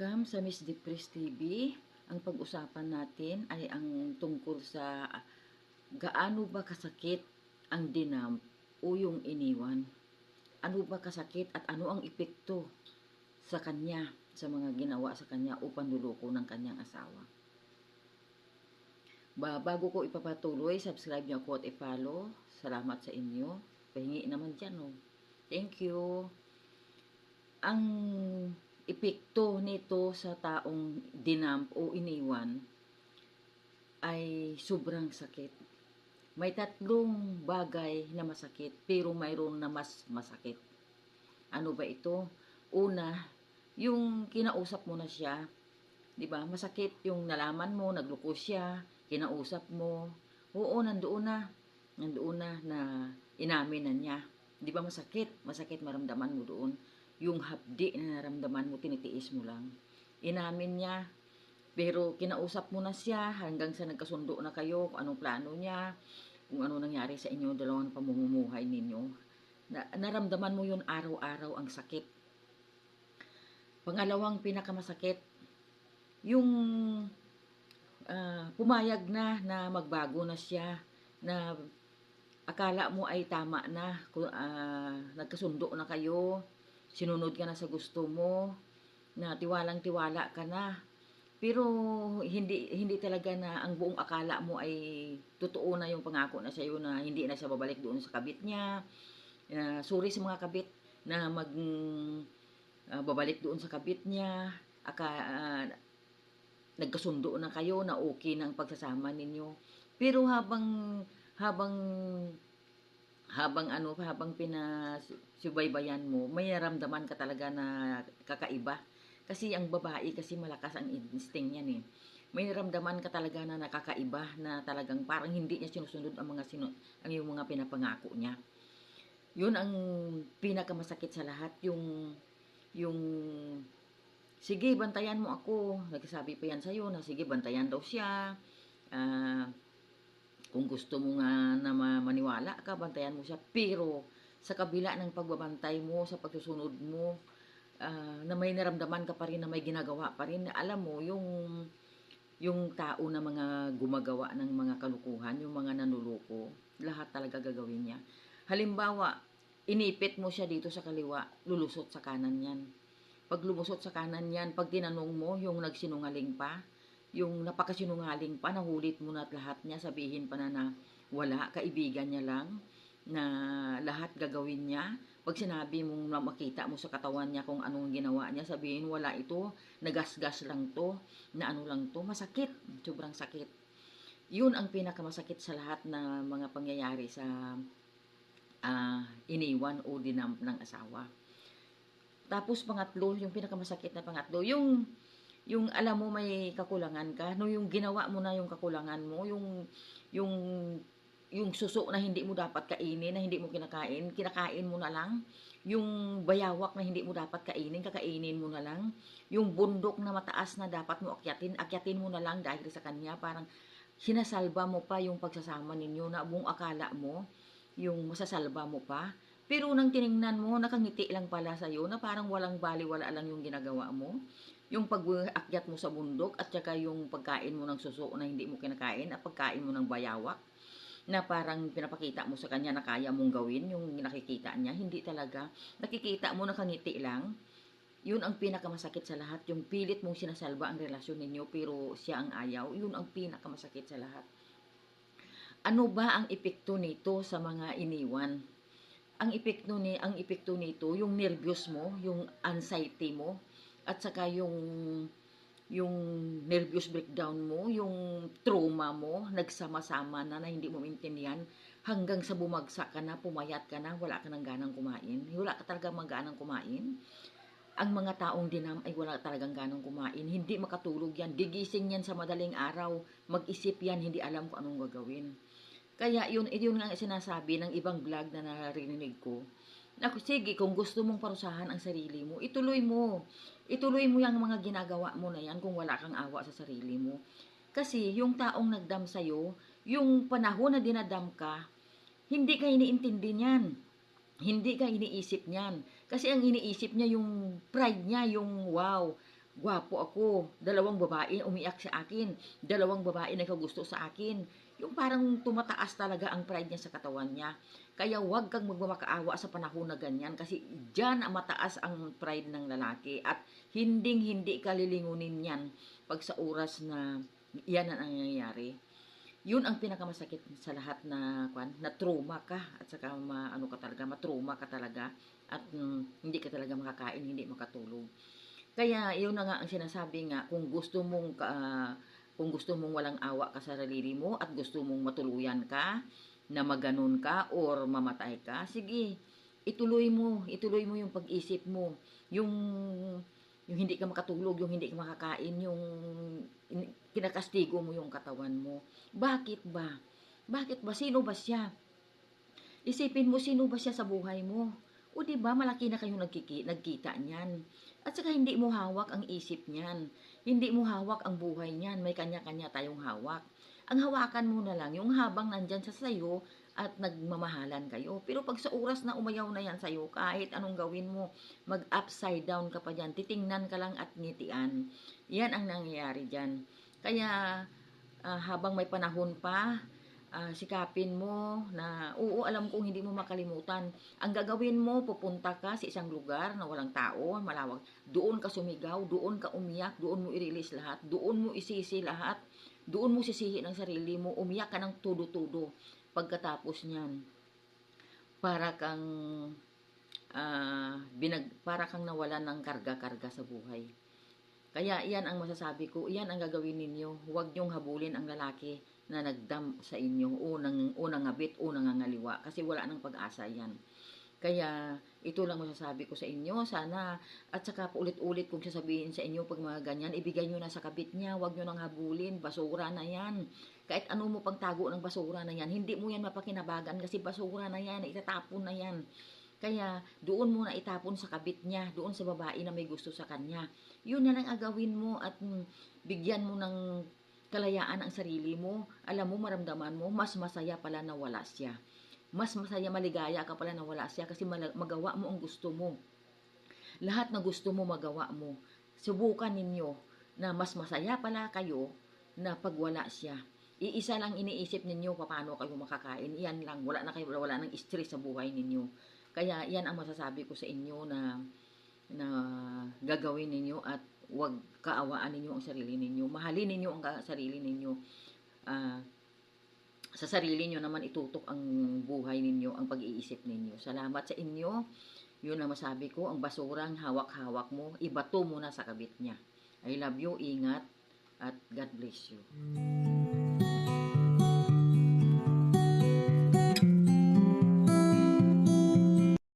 Welcome sa Miss Depress TV. Ang pag-usapan natin ay ang tungkol sa gaano ba kasakit ang dinamp o yung iniwan. Ano ba kasakit at ano ang epekto sa kanya, sa mga ginawa sa kanya o panluloko ng kanyang asawa. Ba, bago ko ipapatuloy, subscribe niyo ako at i-follow. Salamat sa inyo. Pahingi naman dyan, oh. Thank you. Ang epekto nito sa taong dinamp o iniwan ay sobrang sakit. May tatlong bagay na masakit pero mayroon na mas masakit. Ano ba ito? Una, yung kinausap mo na siya, 'di ba? Masakit yung nalaman mo, nagluko siya, kinausap mo. Oo, nandoon na. Nandoon na na inamin na niya. 'Di ba masakit? Masakit maramdaman mo doon yung hapdi na naramdaman mo, tinitiis mo lang. Inamin niya, pero kinausap mo na siya hanggang sa nagkasundo na kayo, kung anong plano niya, kung ano nangyari sa inyo, dalawang pamumuhay ninyo. Na, naramdaman mo yun araw-araw ang sakit. Pangalawang pinakamasakit, yung ah, pumayag na na magbago na siya, na akala mo ay tama na, ah, nagkasundo na kayo, sinunod ka na sa gusto mo, na tiwalang tiwala ka na. Pero hindi hindi talaga na ang buong akala mo ay totoo na yung pangako na sa iyo na hindi na siya babalik doon sa kabit niya. Na sorry sa mga kabit na mag ah, babalik doon sa kabit niya. Aka, ah, nagkasundo na kayo na okay ng pagsasama ninyo. Pero habang habang habang ano habang pinasubaybayan mo, may naramdaman ka talaga na kakaiba. Kasi ang babae kasi malakas ang instinct niyan eh. May naramdaman ka talaga na nakakaiba na talagang parang hindi niya sinusunod ang mga sinu- ang yung mga pinapangako niya. Yun ang pinakamasakit sa lahat yung yung sige bantayan mo ako. Nagsasabi pa yan sa na sige bantayan daw siya. Ah kung gusto mo nga na ma- maniwala ka, bantayan mo siya. Pero, sa kabila ng pagbabantay mo, sa pagsusunod mo, ah, na may naramdaman ka pa rin, na may ginagawa pa rin, alam mo, yung, yung tao na mga gumagawa ng mga kalukuhan, yung mga nanuloko, lahat talaga gagawin niya. Halimbawa, inipit mo siya dito sa kaliwa, lulusot sa kanan yan. Pag lumusot sa kanan yan, pag tinanong mo, yung nagsinungaling pa, yung napakasinungaling pa, nahulit mo na at lahat niya, sabihin pa na na wala, kaibigan niya lang, na lahat gagawin niya. Pag sinabi mong makita mo sa katawan niya kung anong ginawa niya, sabihin wala ito, nagasgas lang to, na ano lang to, masakit, sobrang sakit. Yun ang pinakamasakit sa lahat na mga pangyayari sa ah, iniwan o dinamp ng asawa. Tapos pangatlo, yung pinakamasakit na pangatlo, yung yung alam mo may kakulangan ka, no yung ginawa mo na yung kakulangan mo, yung yung yung suso na hindi mo dapat kainin, na hindi mo kinakain, kinakain mo na lang. Yung bayawak na hindi mo dapat kainin, kakainin mo na lang. Yung bundok na mataas na dapat mo akyatin, akyatin mo na lang dahil sa kanya. Parang sinasalba mo pa yung pagsasama ninyo na buong akala mo, yung masasalba mo pa. Pero nang tiningnan mo, nakangiti lang pala sa'yo na parang walang bali-wala lang yung ginagawa mo. Yung pag-akyat mo sa bundok at saka yung pagkain mo ng suso na hindi mo kinakain at pagkain mo ng bayawak na parang pinapakita mo sa kanya na kaya mong gawin yung nakikita niya. Hindi talaga. Nakikita mo nakangiti lang. Yun ang pinakamasakit sa lahat. Yung pilit mong sinasalba ang relasyon ninyo pero siya ang ayaw. Yun ang pinakamasakit sa lahat. Ano ba ang epekto nito sa mga iniwan? Ang epekto ni ang epekto nito yung nervyos mo, yung anxiety mo at saka yung yung nervous breakdown mo, yung trauma mo, nagsama-sama na na hindi mo maintindihan hanggang sa bumagsak ka na, pumayat ka na, wala ka nang ganang kumain. Wala ka talaga maganang kumain. Ang mga taong dinam ay wala talagang ganang kumain. Hindi makatulog yan. Gigising yan sa madaling araw. Mag-isip yan, hindi alam kung anong gagawin. Kaya yun, yun nga sinasabi ng ibang vlog na narinig ko. Naku, sige, kung gusto mong parusahan ang sarili mo, ituloy mo. Ituloy mo yung mga ginagawa mo na yan kung wala kang awa sa sarili mo. Kasi yung taong nagdam sa'yo, yung panahon na dinadam ka, hindi ka iniintindi niyan. Hindi ka iniisip niyan. Kasi ang iniisip niya yung pride niya, yung wow, gwapo ako, dalawang babae umiyak sa akin, dalawang babae nagkagusto sa akin. Yung parang tumataas talaga ang pride niya sa katawan niya. Kaya huwag kang magmamakaawa sa panahon na ganyan kasi diyan ang mataas ang pride ng lalaki at hinding hindi ka lilingunin yan pag sa oras na yan ang nangyayari. Yun ang pinakamasakit sa lahat na kwan, na trauma ka at saka ma, ano ka talaga, matrauma ka talaga at mm, hindi ka talaga makakain, hindi makatulog. Kaya yun na nga ang sinasabi nga kung gusto mong ka, kung gusto mong walang awa ka sa sarili mo at gusto mong matuluyan ka na maganon ka or mamatay ka, sige, ituloy mo, ituloy mo yung pag-isip mo, yung yung hindi ka makatulog, yung hindi ka makakain, yung in- kinakastigo mo yung katawan mo. Bakit ba? Bakit ba? Sino ba siya? Isipin mo, sino ba siya sa buhay mo? O di ba malaki na kayong nagkiki, nagkita niyan. At saka hindi mo hawak ang isip niyan. Hindi mo hawak ang buhay niyan. May kanya-kanya tayong hawak. Ang hawakan mo na lang yung habang nandyan sa sayo at nagmamahalan kayo. Pero pag sa oras na umayaw na yan sa'yo, kahit anong gawin mo, mag-upside down ka pa dyan, titingnan ka lang at ngitian. Yan ang nangyayari dyan. Kaya ah, habang may panahon pa, ah, sikapin mo na, oo, alam kong hindi mo makalimutan. Ang gagawin mo, pupunta ka sa isang lugar na walang tao, malawag. Doon ka sumigaw, doon ka umiyak, doon mo i-release lahat, doon mo isisi lahat, doon mo sisihi ng sarili mo, umiyak ka ng tudo-tudo. Pagkatapos niyan, para kang ah, binag, para kang nawalan ng karga-karga sa buhay. Kaya iyan ang masasabi ko, iyan ang gagawin ninyo. Huwag niyong habulin ang lalaki na nagdam sa inyo, unang, unang ngabit, unang ngangaliwa, kasi wala nang pag-asa yan. Kaya ito lang masasabi ko sa inyo, sana, at saka paulit-ulit kong sasabihin sa inyo pag mga ganyan, ibigay nyo na sa kabit niya, huwag nyo nang habulin, basura na yan. Kahit ano mo pang tago ng basura na yan, hindi mo yan mapakinabagan kasi basura na yan, itatapon na yan. Kaya doon mo na itapon sa kabit niya, doon sa babae na may gusto sa kanya. Yun na lang agawin mo at mm, bigyan mo ng kalayaan ang sarili mo. Alam mo, maramdaman mo, mas masaya pala na wala siya. Mas masaya maligaya ka pala na wala siya kasi magawa mo ang gusto mo. Lahat na gusto mo magawa mo. Subukan ninyo na mas masaya pala kayo na pag wala siya. Iisa lang iniisip ninyo paano kayo makakain. Iyan lang. Wala na kayo, wala nang stress sa buhay ninyo. Kaya yan ang masasabi ko sa inyo na na gagawin ninyo at wag kaawaan ninyo ang sarili ninyo. Mahalin ninyo ang sarili ninyo. Ah, sa sarili nyo naman itutok ang buhay ninyo, ang pag-iisip ninyo. Salamat sa inyo. Yun ang masabi ko, ang basurang hawak-hawak mo, ibato mo na sa kabit niya. I love you, ingat, at God bless you.